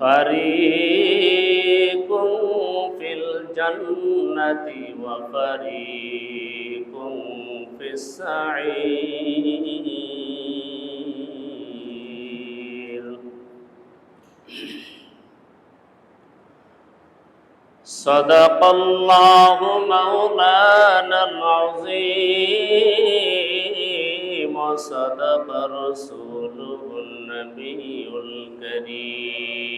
فريق في الجنة وفريق في السعير صدق الله مولانا العظيم وصدق رسوله النبي الكريم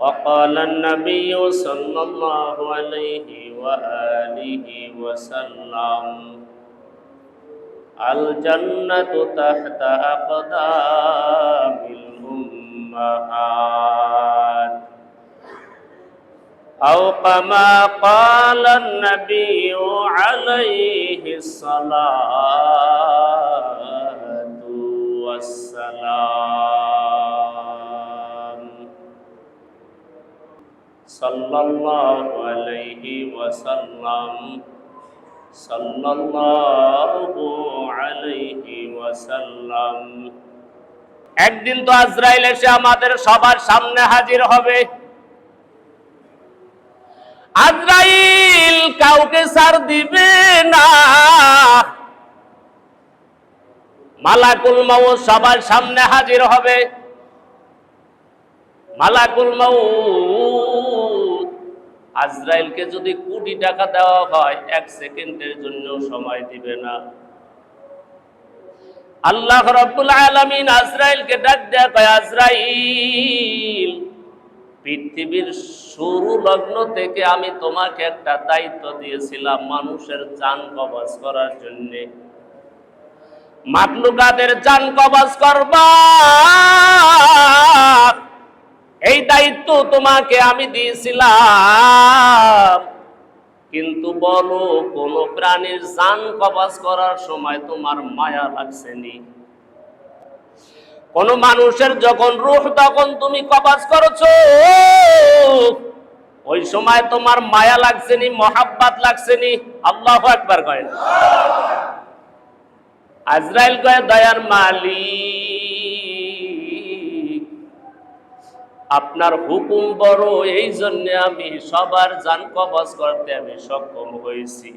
وقال النبي صلى الله عليه وآله وسلم الجنة تحت أقدام الأمهات. أو كما قال النبي عليه الصلاة والسلام. صلى الله عليه وسلم صلى الله عليه وسلم একদিন তো আজরাইল এসে আমাদের সবার সামনে হাজির হবে আজরাইল কাউকে সার দিবে না মালাকুল মাউত সবার সামনে হাজির হবে মালাকুল মাউত আজরাইলকে যদি কোটি টাকা দেওয়া হয়, এক সেকেন্ডের জন্য সময় দিবে না। আল্লাহ রব্বুল আলামিন আজরাইলকে ডাক দেয়া কয়, আজরাইল, পৃথিবীর শুরু লগ্ন থেকে আমি তোমাকে একটা দায়িত্ব দিয়েছিলাম মানুষের জান কবজ করার জন্য। মাতলুকাদের জান কবজ করবা। এই দায়িত্ব তোমাকে আমি দিয়েছিলাম। কিন্তু বলো, কোন প্রাণীর জান কবজ করার সময় তোমার মায়া লাগছেনি। কোন মানুষের যখন রূহ তখন তুমি কবাজ করছ, ওই সময় তোমার মায়া লাগছেনি, মহাব্বাত লাগছেনি। আল্লাহ একবার কয়। আজরাইল কয়, দয়ার মালিক আপনার হুকুম বড়, এই জন্য আমি সবার জান কবজ করতে আমি সক্ষম হয়েছি।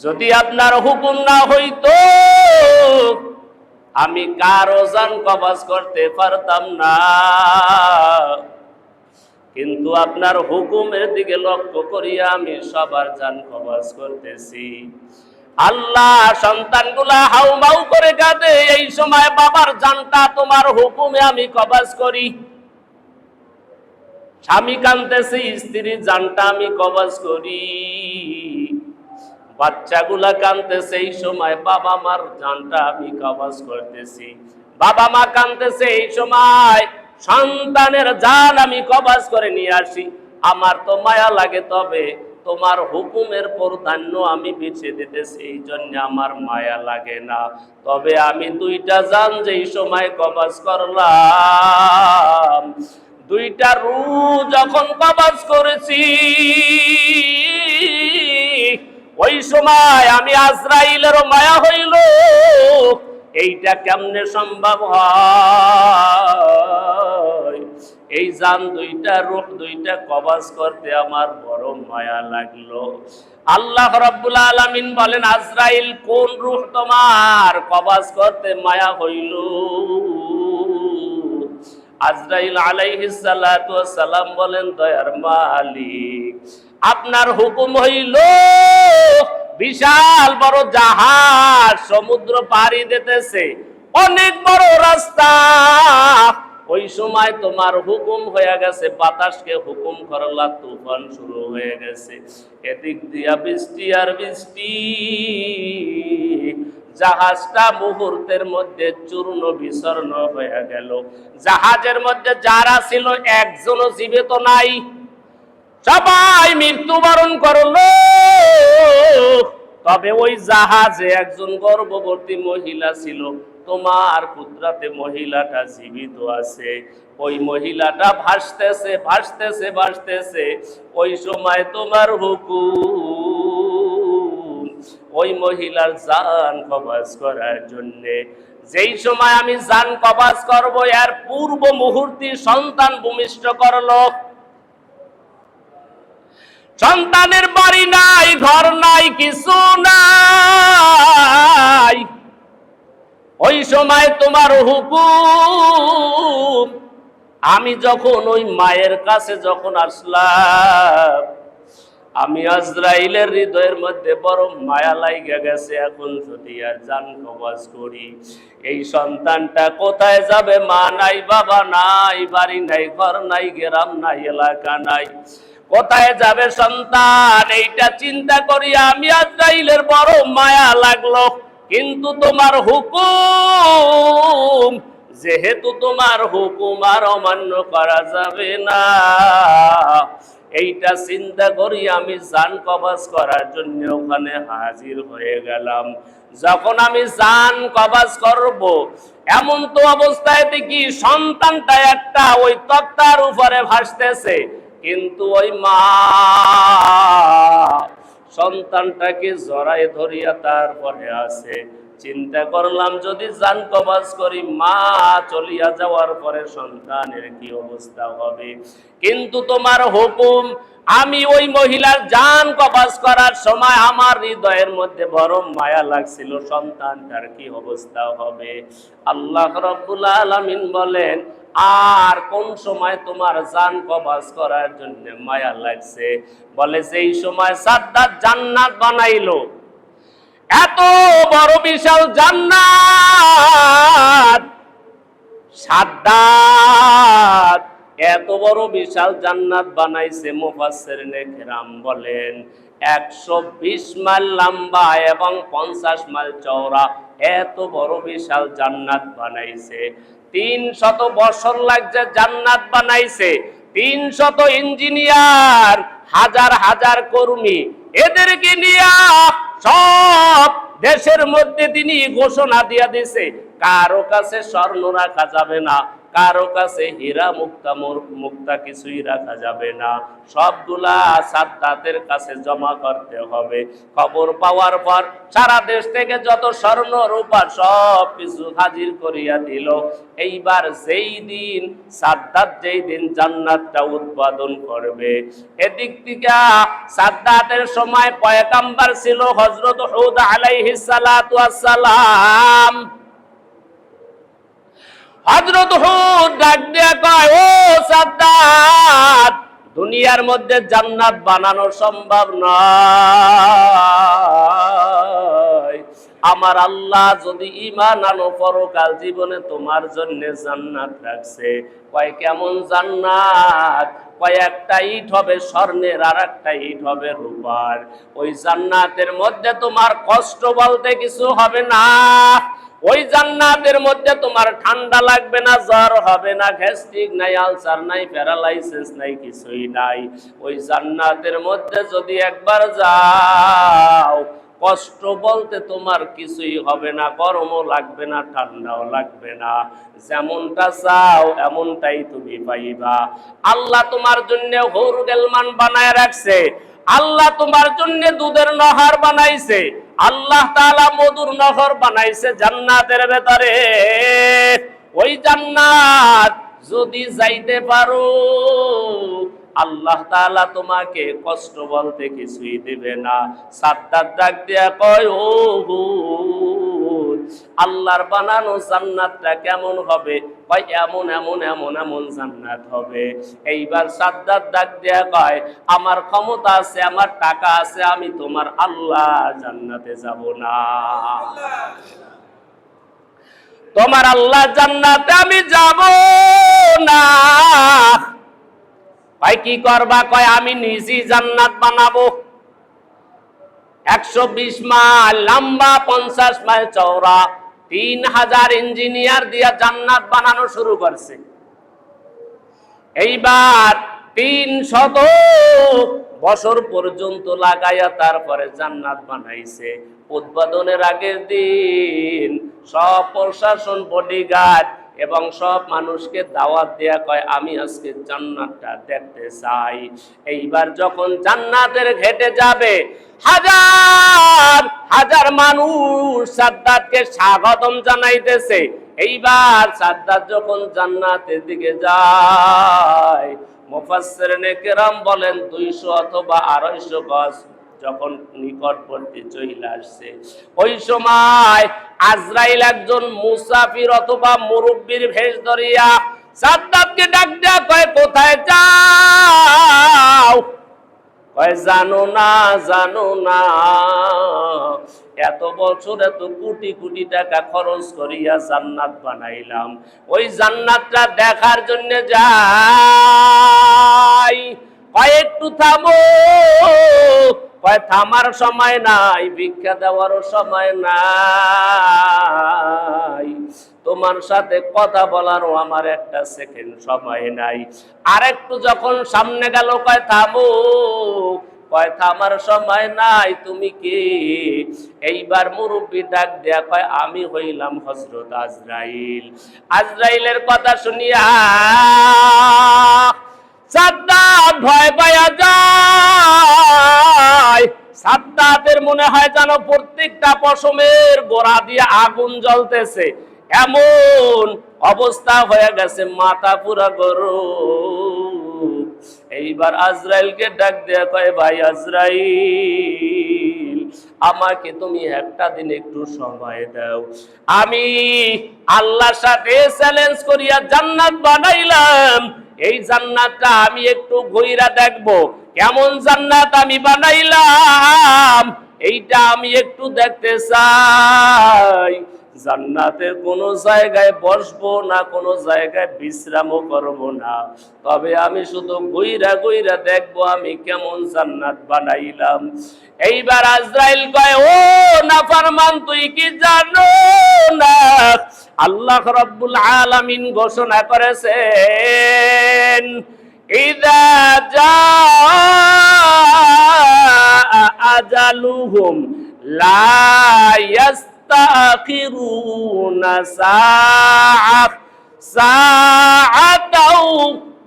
যদি আপনার হুকুম না হইতো, আমি কারও জান কবজ করতে পারতাম না। কিন্তু আপনার হুকুমের দিকে লক্ষ্য করিয়া আমি সবার জান কবজ করতেছি। আল্লাহ সন্তানগুলা হাউ মাউ করে কাঁদে, এই সময় বাবার জানটা তোমার হুকুমে আমি কবজ করি। স্বামী কানতেছে, স্ত্রীর জানটা আমি কবাজ করি। বাচ্চাগুলা কানতেছে, এই সময় বাবা মার জানটা আমি কবাজ করতেছি। বাবা মা কানতেছে, এই সময় সন্তানের জান আমি কবাজ করে নিয়ে আসি। আমার তো মায়া লাগে, তবে তোমার হুকুমের প্রাধান্য আমি বেছে দিতেছি, এই জন্য আমার মায়া লাগে না। তবে আমি দুইটা জান যেই সময় কবজ করলাম দুইটা রু যখন কবজ করেছি, ওই সময় আমি আজরাইলেরও মায়া হইল, এইটা কেমনে সম্ভব হয়? এই যান দুইটা রূপ দুইটা কবাজ করতে আমার বড় মায়া লাগল। আল্লাহ রাব্বুল আলামিন বলেন, আজরাইল কোন রূহ তোমার কবাজ করতে মায়া হইল? আজরাইল সালাম বলেন, দয়ার মালিক, আপনার হুকুম হইল বিশাল বড় জাহাজ সমুদ্র পাড়ি দিতেছে, অনেক বড় রাস্তা। ওই সময় তোমার হুকুম হয়ে গেছে, বাতাসকে হুকুম করলা, তুফান শুরু হয়ে গেছে। এদিক দিয়া বৃষ্টি আর বৃষ্টি জাহাজটা মুহূর্তের মধ্যে চূর্ণ বিচূর্ণ হয়ে গেল। জাহাজের মধ্যে যারা ছিল, একজনও জীবিত নাই। সবাই মৃত্যুবরণ করল। তবে ওই জাহাজে একজন গর্ভবতী মহিলা ছিল। তোমার কুদরাতে মহিলাটা জীবিত আছে। ওই মহিলাটা ভাসতেছে ভাসতেছে ভাসতেছে। ওই সময় তোমার হুকুম ওই মহিলার জান কবাজ করার জন্যে। যেই সময় আমি জান কবাজ করব, এর পূর্ব মুহূর্তে সন্তান ভূমিষ্ঠ করল। সন্তানের বাড়ি নাই, ঘর নাই, কিছু নাই। ওই সময় তোমার হুকুম, আমি যখন ওই মায়ের কাছে যখন আসলাম আমি আজরাইলের হৃদয়ের মধ্যে বড় মায়া লাইগা গেছে, এখন যদি আর জান কবাজ করি। এই সন্তানটা কোথায় যাবে? মা নাই, বাবা নাই, বাড়ি নাই, ঘর নাই, গ্রাম নাই, এলাকা নাই। কোথায় যাবে সন্তান? এইটা চিন্তা করি আমি আজরাইলের বড় মায়া লাগল। কিন্তু তোমার হুকুম, যেহেতু তোমার হুকুম আর অমান্য করা যাবে না। এইটা চিন্তা করি আমি জান কবাজ করার জন্য ওখানে হাজির হয়ে গেলাম। যখন আমি জান কবাজ করব, এমন তো অবস্থায় দেখি সন্তানটা একটা ওই তক্তার উপরে ভাসতেছে, কিন্তু ওই মা সন্তানটাকে জড়ায় ধরিয়া তারপরে আছে। চিন্তা করলাম, যদি জান কবাজ করি, মা চলিয়া যাওয়ার পরে সন্তানের কি অবস্থা হবে? কিন্তু তোমার হুকুম, আমি ওই মহিলার জান কবাজ করার সময় আমার হৃদয়ের মধ্যে বড় মায়া লাগছিল, সন্তানটার কি অবস্থা হবে? আল্লাহ রব্বুল আলামিন বলেন, আর কোন সময় তোমার জান কবাজ করার জন্য মায়া লাগছে? বলে, যেই সময় সাদ্দাত জান্নাত বানাইলো এত বড় বিশাল জান্নাত। সাদ্দাত। এত বড় বিশাল জান্নাত বানাইছে মুফাসসির নেকরাম বলেন। একশো বিশ মাইল লম্বা এবং পঞ্চাশ মাইল চওড়া এত বড় বিশাল জান্নাত বানাইছে। তিন শত বছর লাগছে জান্নাত বানাইছে। তিন শত ইঞ্জিনিয়ার, হাজার হাজার কর্মী এদেরকে নিয়ে দেশের মধ্যে তিনি ঘোষণা দিয়া দিছে কারও কাছে স্বর্ণ রাখা যাবে না। কারও কাছে হীরা মুক্তা মুক্তা কিছুই রাখা যাবে না। সবগুলা সাদ্দাতের কাছে জমা করতে হবে। খবর পাওয়ার পর সারা দেশ থেকে যত স্বর্ণ, রূপা সব কিছু হাজির করিয়া দিল। এইবার যেই দিন, সাদ্দাত যেই দিন জান্নাতটা উৎপাদন করবে। এদিক থেকে সাদ্দাতের সময় পয়গাম্বার ছিল হযরত হুদ আলাইহিস সালাতু ওয়াস সালাম। হযরত হুদ ডাক দিয়া কয়, ও সাদ্দাত, দুনিয়ার মধ্যে জান্নাত বানানো সম্ভব নয়। আমার আল্লাহ যদি ইমান আনো, পরকাল জীবনে তোমার জন্য জান্নাত রাখছে। কয়, কেমন জান্নাত? কয়, একটা ইট হবে স্বর্ণের আর একটা ইট হবে রূপার। ওই জান্নাতের মধ্যে তোমার কষ্ট বলতে কিছু হবে না। ওই জান্নাতের মধ্যে তোমার ঠান্ডা লাগবে না, জ্বর হবে না, গ্যাস্ট্রিক নাই, আলসার নাই, প্যারালাইসিস নাই, কিছুই নাই। ওই জান্নাতের মধ্যে যদি একবার যাও, কষ্ট বলতে তোমার কিছুই হবে না, গরমও লাগবে না, ঠান্ডাও লাগবে না। যেমনটা চাও, এমনটাই তুমি পাইবা। আল্লাহ তোমার জন্য হৌর গেলমান বানায় রাখছে। আল্লাহ তোমার জন্য দুধের নহর বানাইছে। আল্লাহ তালা মধুর নহর বানাইছে জান্নাতের ভেতরে। ওই জান্নাত যদি যাইতে পারো, আল্লাহ তাআলা তোমাকে কষ্ট বলতে কিছুই দিবে না। সাদ্দার ডাক দিয়া কয়, ও আল্লাহর বানানো জান্নাতটা কেমন হবে? কয় এমন এমন এমন এমন জান্নাত হবে। এইবার সাদ্দার ডাক দিয়া কয়, আমার ক্ষমতা আছে, আমার টাকা আছে, আমি তোমার আল্লাহ জান্নাতে যাব না। তোমার আল্লাহ জান্নাতে আমি যাব না। কয় কি করবা? কয়, আমি নিজেই জান্নাত বানাবো। একশো বিশ মাইল, লম্বা পঞ্চাশ মাইল চওড়া, তিন হাজার ইঞ্জিনিয়ার দিয়া জান্নাত বানানো শুরু করছে। এইবার তিন শত বছর পর্যন্ত লাগাইয়া তারপরে জান্নাত বানাইছে। উদ্বোধনের আগের দিন সব প্রশাসন বডিগার্ড এবং সব মানুষকে দাওয়াত দেয়া কয়, আমি আজকে জান্নাতটা দেখতে চাই। এইবার যখন জান্নাতের ঘেটে যাবে, হাজার হাজার মানুষ সাদ্দাতকে স্বাগতম জানাইতেছে। এইবার সাদ্দাত যখন জান্নাতের দিকে যায় মুফাসসিরিনে কেরাম বলেন, দুইশো অথবা আড়াইশো গজ যখন নিকটবর্তী চলে আসছে, ওই সময় আজরাইল একজন মুসাফির অথবা মুরব্বীর ভেষ ধরিয়া সাদ্দাতকে ডাক দেয়া কয়, কোথায় যাও? কয়, জানো না জানো না। এত বছর এত কোটি কোটি টাকা খরচ করিয়া জান্নাত বানাইলাম। ওই জান্নাতটা দেখার জন্য যাই। কয়, একটু থামো। কয়, থামার সময় নাই, ভিক্ষা দেওয়ারও সময় নাই। তোমার সাথে কথা বলারও আমার একটা সেকেন্ড সময় নাই। আর একটু যখন সামনে গেল, কয়, থামো। কয়, থামার সময় নাই, তুমি কে? এইবার মুরব্বী ডাক দেয়া কয়, আমি হইলাম হজরত আজরাইল। আজরাইলের কথা শুনিয়া সাদ্দাত ভয় পায়া যায়। সাদ্দাতের মনে হয় যেন প্রত্যেকটা পশমের গোড়া দিয়ে আগুন জ্বলতেছে। এমন অবস্থা হয়ে গেছে মাথা পুরা গরম এইবার আজরাইলকে ডাক দেয়া কয়, ভাই আজরাইল, আমাকে তুমি একটা দিন একটু সময় দাও। আমি আল্লাহর সাথে চ্যালেঞ্জ করিয়া জান্নাত বানাইলাম। এই জান্নাতটা আমি একটু ঘুইরা দেখব। কেমন জান্নাত আমি বানাইলাম, এইটা আমি একটু দেখতে চাই। জান্নাতের কোনো জায়গায় বসবো না, কোনো জায়গায় বিশ্রামও করব না। তবে আমি শুধু গইরা গইরা দেখব আমি কেমন জান্নাত বানাইলাম। এইবার আজরাইল কয়, ও নাফরমান, তুই কি জানো না? আল্লাহ রাব্বুল আলামিন ঘোষণা করেছেন, ইদা জা আজালুহুম, লা সাআ সাআতাও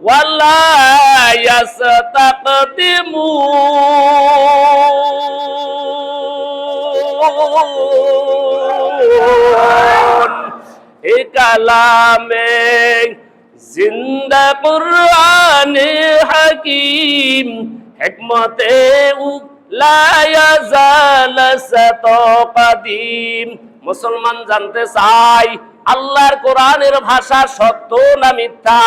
ওয়ালা ইয়াস্তাকদিমুন এ কালামে জিন্দা কুরআনে হাকিম হিকমতে কদিম মুসলমান জানতে চাই, আল্লাহর কোরআনের ভাষা সত্য না মিথ্যা?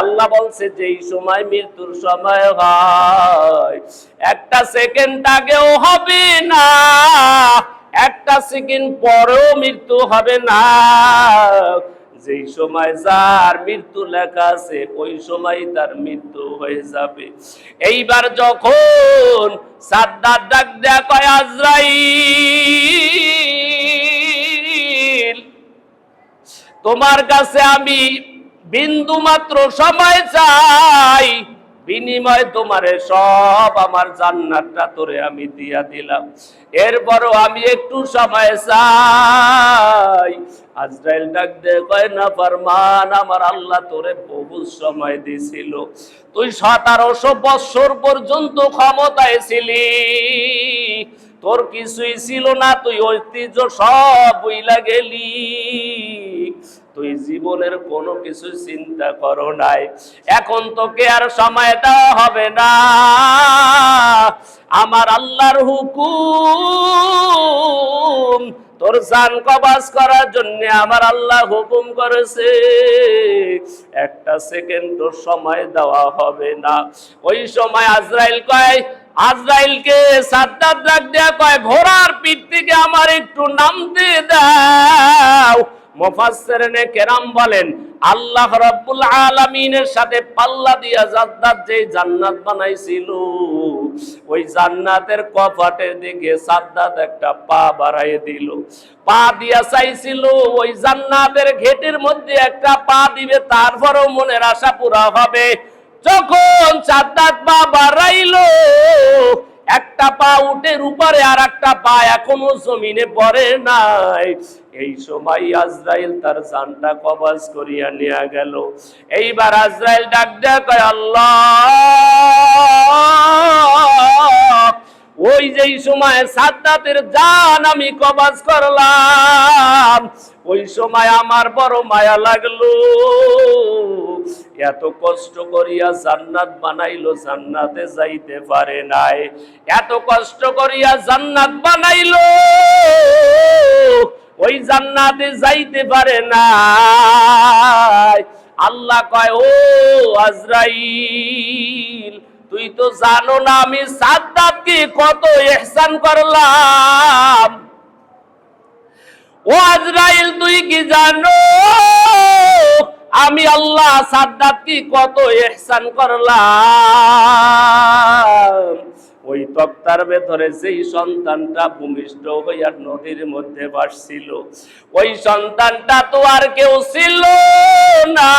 আল্লাহ বলছে, যেই সময় মৃত্যুর সময় হয়, একটা সেকেন্ড আগেও হবে না, একটা সেকেন্ড পরেও মৃত্যু হবে না। যেই সময় যার মৃত্যু লেখা আছে, ওই সময় তার মৃত্যু হয়ে যাবে। এইবার যখন সাদ্দার ডাক দেয়া কয় আজরাই তোমার কাছে আমি বিন্দু মাত্র সময় চাই বিনিময় তোমারে সব আমার জান্নাতটা তোরে আমি দিয়া দিলাম। এরপরও আমি একটু সময় চাই। আজরাইল ডাক দে কয় না ফরমান, আমার আল্লাহ তোরে বহু সময় দিছিল। তুই সতেরোশো বৎসর পর্যন্ত ক্ষমতায় ছিলি। তোর কিছুই ছিল না, তুই ঐতিহ্য সব বইলা গেলি। তুই জীবনের কোনো কিছু চিন্তা করো নাই। এখন তোকে আর সময় দেওয়া হবে না। আমার আল্লাহর হুকুম, তোর জান কবাস করার জন্য আমার আল্লাহ হুকুম করেছে। একটা সেকেন্ড তোর সময় দেওয়া হবে না। ওই সময় আজরাইল কয় আজরাইলকে সাদ্দাত ডাক দেয়া কয়, ঘোড়ার পিঠ থেকে আমার একটু নামতে দাও। মুফাসসিরিনে কেরাম বলেন, আল্লাহ রাব্বুল আলামিনের সাথে পাল্লা দিয়া জান্নাত যে জান্নাত বানাইছিল, ওই জান্নাতের কপাটের দিকে সাদ্দাত একটা পা বাড়ায় দিল। পা দিয়া চাইছিল, ওই জান্নাতের ঘেটের মধ্যে একটা পা দিবে, তারপরও মনের আশা পুরা হবে। যখন সাদ্দাত পা বাড়াইল একটা পা উটের উপরে আর একটা পা এখনও জমিনে পড়ে নাই। এই সময় আজরাইল তার জানটা কবাজ করিয়া নিয়ে গেল। এইবার আজরাইল ডাক দেয় আল্লাহ! ওই যেই সময় সাদ্দাতের জান আমি কবাজ করলাম, ওই সময় আমার বড় মায়া লাগল। এত কষ্ট করিয়া জান্নাত বানাইলো, জান্নাতে যাইতে পারে নাই। এত কষ্ট করিয়া জান্নাত বানাইলো, ওই জান্নাতে যাইতে পারে না আল্লাহ কয়, ও আজরাইল তুই তো জানো না আমি সাদ্দাতকে কত ইহসান করলাম। ও আজরাইল, তুই কি জানো? আমি আল্লাহ সাদ্দাত কি কত ইহসান করলাম। ওই তক্তার ভেতরে সেই সন্তানটা ভূমিষ্ঠ হইয়া নদীর মধ্যে ভাসছিল, ওই সন্তানটা তো আর কেউ ছিল না।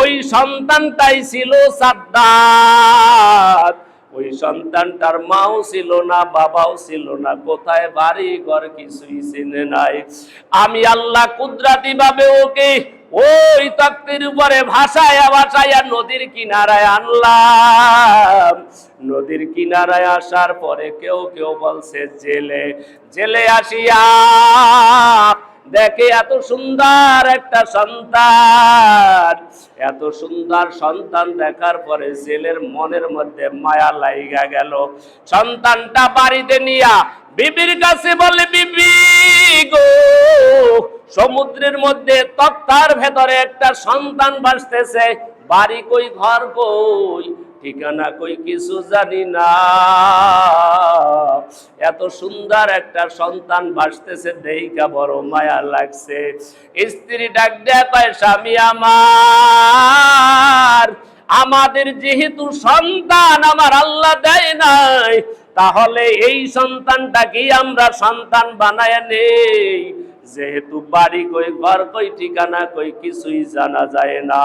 ওই সন্তানটাই ছিল সাদ্দাত। ওই সন্তানটার মাও ছিল না, বাবাও ছিল না। কোথায় বাড়ি ঘর কিছুই চিনে নাই। আমি আল্লাহ কুদরাতি ভাবে ওকে ওই তক্তির উপরে ভাসায়া ভাসায়া নদীর কিনারায় আনলাম। নদীর কিনারায় আসার পরে কেউ কেউ বলছে, জেলে জেলে আসিয়া দেখে এত সুন্দর একটা সন্তান। এত সুন্দর সন্তান দেখার পরে জেলের মনের মধ্যে মায়া লাইগা গেল। সন্তানটা বাড়িতে নিয়া বিবির কাছে বলে, বিবি গো, সমুদ্রের মধ্যে তক্তার ভেতরে একটা সন্তান ভাসতেছে বাড়ি কই, ঘর কই? ঠিকানা কই কিছু জানি না। এত সুন্দর একটা সন্তান ভাসতেছে দেইকা বড় মায়া লাগছে। স্ত্রী ডাক দেয়া কয়, স্বামী আমার, আমাদের যেহেতু সন্তান, আমার আল্লাহ দেয় নাই, তাহলে এই সন্তানটাকেই আমরা সন্তান বানায় নেই? যেহেতু বাড়ি কই ঘর কই ঠিকানা কই কিছুই জানা যায় না।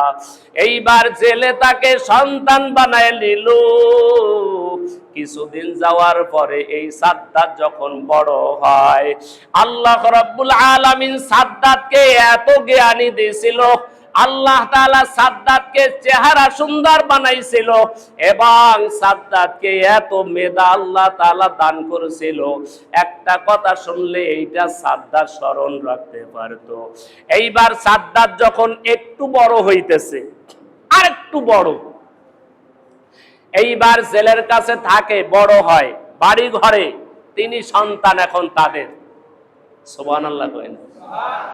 এইবার জেলে তাকে সন্তান বানায় নিল। কিছুদিন যাওয়ার পরে এই সাদ্দাত যখন বড় হয়, আল্লাহ রাব্বুল আলামিন সাদ্দাতকে এত জ্ঞানী দিয়েছিল আল্লাহ তাআলা সাদ্দাতকে চেহারা সুন্দর বানাইছিল এবং সাদ্দাতকে এত মেধা আল্লাহ তাআলা দান করেছিল। একটা কথা শুনলে এইটা সাদ্দাত স্মরণ রাখতে পারতো। এইবার সাদ্দাত যখন একটু বড় হইতেছে আর একটু বড়। এইবার জেলের কাছে থাকে, বড় হয়, বাড়ি ঘরে, তিনি সন্তান এখন তাদের। সোবান আল্লাহ